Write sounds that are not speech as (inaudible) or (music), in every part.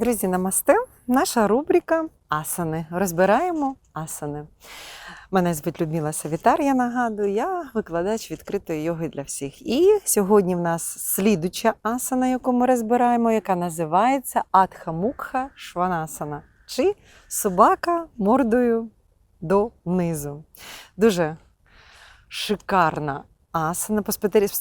Друзі, намасте. Наша рубрика Асани. Розбираємо асани. Мене звуть Людмила Савітар, я нагадую, я викладач відкритої йоги для всіх. І сьогодні в нас слідуча асана, яку ми розбираємо, яка називається Адхамукха Шванасана. Чи собака мордою донизу. Дуже шикарна асана.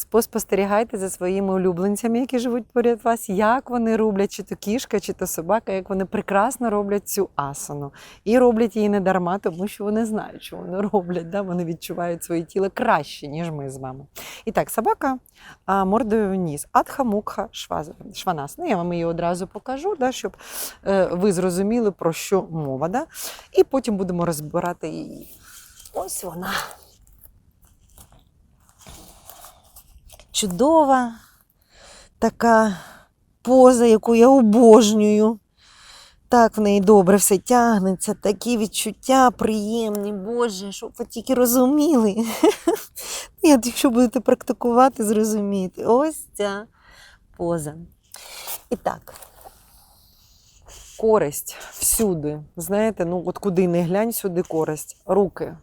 Поспостерігайте за своїми улюбленцями, які живуть поряд вас, як вони роблять, чи то кішка, чи то собака, як вони прекрасно роблять цю асану. І роблять її не дарма, тому що вони знають, що вони роблять. Да? Вони відчувають своє тіло краще, ніж ми з вами. І так, собака а, мордою вниз. Адха мукха шванас. Ну, я вам її одразу покажу, да, щоб е, ви зрозуміли, про що мова. Да? І потім будемо розбирати її. Ось вона. Чудова така поза, яку я обожнюю. Так в неї добре все тягнеться, такі відчуття приємні, Боже, щоб ви тільки розуміли. (laughs) Якщо будете практикувати, зрозумієте. Ось ця поза. І так, користь всюди. Знаєте, ну от куди не глянь, сюди користь. Руки,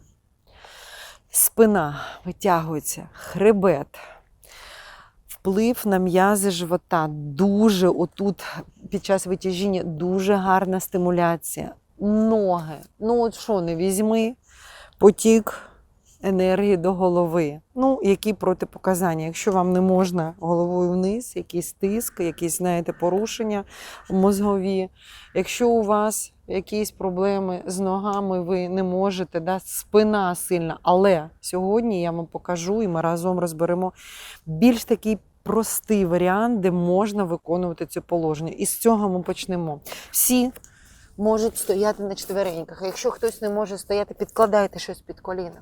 спина витягується, хребет. Вплив на м'язи живота. Дуже отут під час витяжіння дуже гарна стимуляція. Ноги. Ну, от що не візьми, потік енергії до голови. Ну, які протипоказання. Якщо вам не можна головою вниз, якийсь тиск, якісь, знаєте, порушення мозгові. Якщо у вас якісь проблеми з ногами, ви не можете, да, спина сильна. Але сьогодні я вам покажу і ми разом розберемо більш такий простий варіант, де можна виконувати це положення. І з цього ми почнемо. Всі можуть стояти на четвереньках. Якщо хтось не може стояти, підкладайте щось під коліна.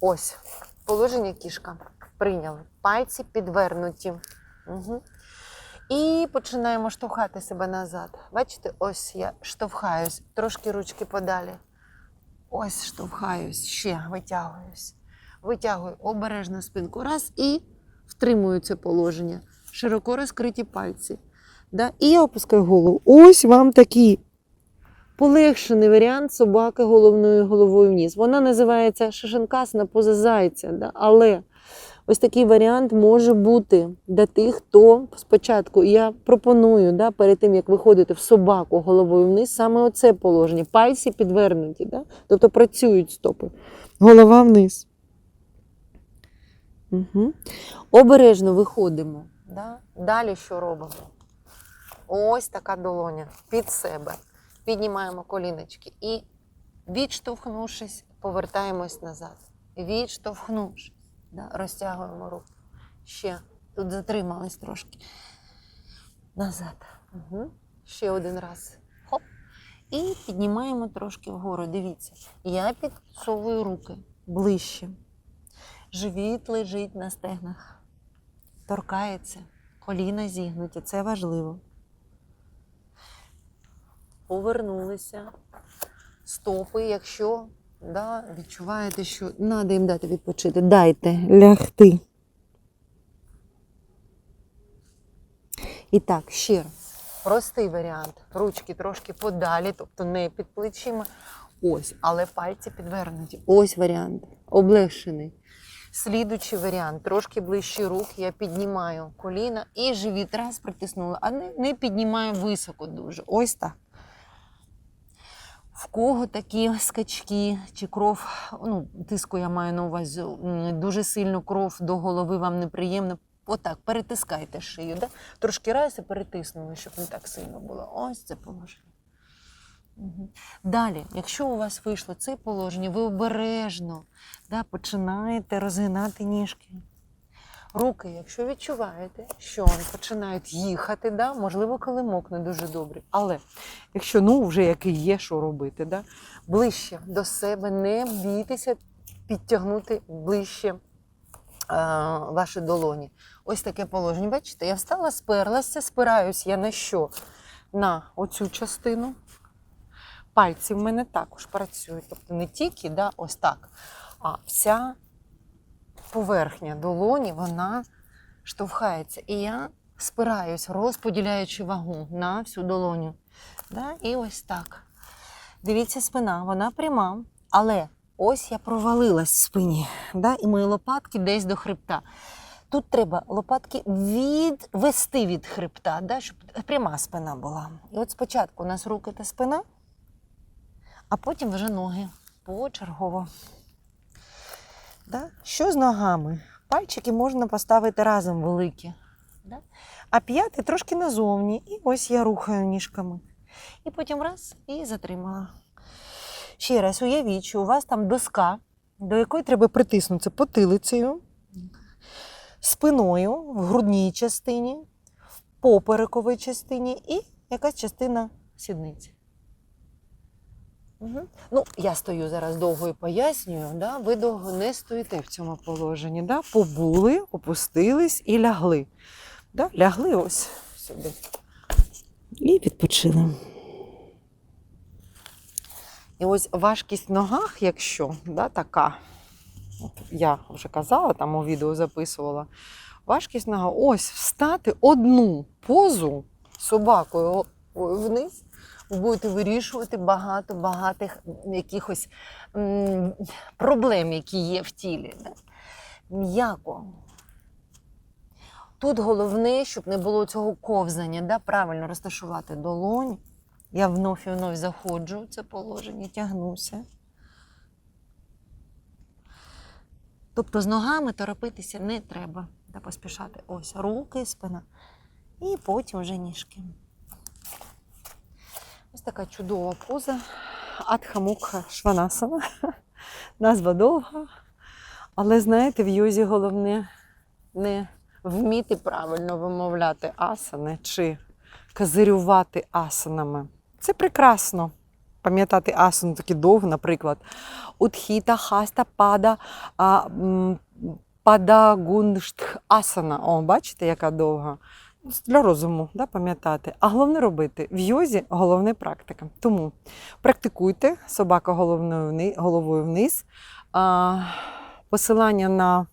Ось, положення кішка. Прийняли. Пальці підвернуті. Угу. І починаємо штовхати себе назад. Бачите, ось я штовхаюсь, трошки ручки подалі. Ось штовхаюсь, ще витягуюсь. Витягую обережно спинку. Раз і втримую це положення. Широко розкриті пальці. Да? І я опускаю голову. Ось вам такий полегшений варіант собаки головною головою вниз. Вона називається шишенкасна поза зайця. Да? Але ось такий варіант може бути для тих, хто спочатку я пропоную да, перед тим, як виходити в собаку головою вниз, саме оце положення. Пальці підвернуті, да? тобто працюють стопи. Голова вниз. Угу. Обережно виходимо. Да? Далі що робимо? Ось така долоня під себе. Піднімаємо коліночки і, відштовхнувшись, повертаємось назад. Відштовхнувшись, да? розтягуємо руку. Ще тут затримались трошки. Назад. Угу. Ще один раз. Хоп. І піднімаємо трошки вгору. Дивіться, я підсовую руки ближче. Живіт лежить на стегнах. Торкається. Коліна зігнуті. Це важливо. Повернулися. Стопи, якщо да, відчуваєте, що треба їм дати відпочити, дайте лягти. І так, раз. Простий варіант. Ручки трошки подалі, тобто не під плечима. Ось, але пальці підвернуті. Ось варіант. Облегшений. Слідучий варіант, трошки ближче рук, я піднімаю коліна і живіт раз притиснула, а не, не піднімаю високо дуже. Ось так. В кого такі скачки чи кров, ну, тиску я маю на увазі, дуже сильно кров до голови вам неприємно. Отак, перетискайте шию. Да? Трошки раз і перетиснули, щоб не так сильно було. Ось це положення. Далі, якщо у вас вийшло це положення, ви обережно да, починаєте розгинати ніжки. Руки, якщо відчуваєте, що вони починають їхати, да, можливо, килимок не дуже добрий. Але якщо ну, вже який є, що робити, да, ближче до себе, не бійтеся підтягнути ближче е, ваші долоні. Ось таке положення. Бачите, я встала, сперлася, спираюсь я на що? На оцю частину. Пальці в мене також працюють. Тобто не тільки да, ось так, а вся поверхня долоні, вона штовхається. І я спираюсь, розподіляючи вагу на всю долоню. Да? І ось так. Дивіться, спина, вона пряма, але ось я провалилась в спині. Да? І мої лопатки десь до хребта. Тут треба лопатки відвести від хребта, да? щоб пряма спина була. І от спочатку у нас руки та спина, а потім вже ноги почергово. Да? Що з ногами? Пальчики можна поставити разом великі. Да? А п'яти трошки назовні. І ось я рухаю ніжками. І потім раз і затримала. Ще раз уявіть, що у вас там доска, до якої треба притиснутися потилицею, спиною в грудній частині, в поперековій частині і якась частина сідниці. Угу. Ну, я стою зараз довго і пояснюю, да? ви довго не стоїте в цьому положенні. Да? Побули, опустились і лягли. Да? Лягли ось сюди. І відпочили. І ось важкість в ногах, якщо да, така, от я вже казала, там у відео записувала, важкість нога ось встати одну позу собакою вниз, будете вирішувати багато багатих якихось проблем, які є в тілі. М'яко. Тут головне, щоб не було цього ковзання, да? правильно розташувати долонь. Я вновь і вновь заходжу в це положення, тягнуся. Тобто з ногами торопитися не треба та поспішати. Ось руки, спина. І потім вже ніжки. Ось така чудова поза. Адхамукха Шванасана. (laughs) Назва довга. Але знаєте, в йозі головне не вміти правильно вимовляти асани чи казирювати асанами. Це прекрасно. Пам'ятати асану такі довго, наприклад. Утхіта, хаста, пада, а, пада гунштх асана. О, бачите, яка довга. Для розуму, да, пам'ятати. А головне робити. В йозі головне практика. Тому практикуйте собака головою вниз. А, посилання на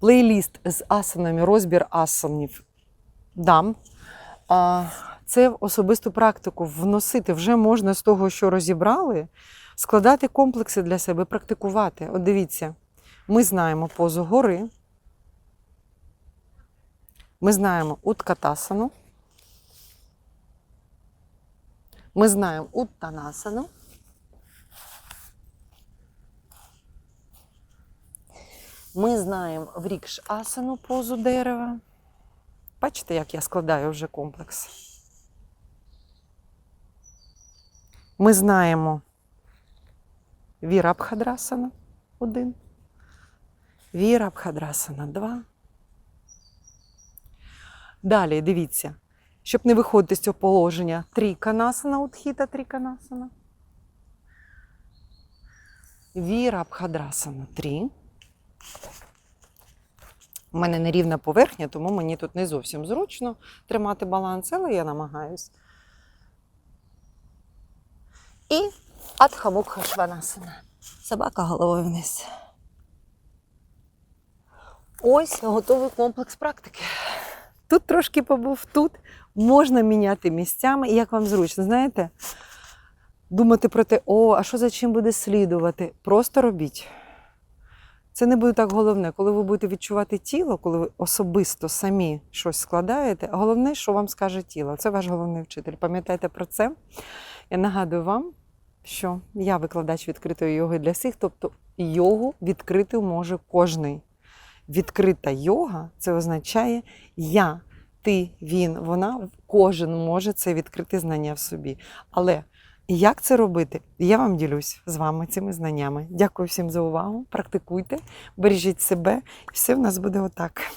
плейліст з асанами, розбір асанів дам. А, це в особисту практику вносити вже можна з того, що розібрали, складати комплекси для себе, практикувати. От дивіться, ми знаємо позу гори, ми знаємо уткатасану, ми знаємо уттанасану. Ми знаємо врікш асану позу дерева. Бачите, як я складаю вже комплекс. Ми знаємо Вірабхадрасана 1, Вірабхадрасана 2. Далі дивіться, щоб не виходити з цього положення, тріканасана, утхіта тріканасана. Вірабхадрасана 3. У мене нерівна поверхня, тому мені тут не зовсім зручно тримати баланс, але я намагаюсь. І Адхамукха Шванасана. Собака головою вниз. Ось готовий комплекс практики. Тут трошки побув, тут можна міняти місцями, як вам зручно, знаєте? Думати про те, о, а що за чим буде слідувати? Просто робіть. Це не буде так головне, коли ви будете відчувати тіло, коли ви особисто самі щось складаєте. Головне, що вам скаже тіло. Це ваш головний вчитель. Пам'ятайте про це. Я нагадую вам, що я викладач відкритої йоги для всіх, тобто йогу відкрити може кожний відкрита йога це означає я, ти, він, вона, кожен може це відкрити знання в собі. Але як це робити? Я вам ділюсь з вами цими знаннями. Дякую всім за увагу. Практикуйте, бережіть себе, і все в нас буде отак.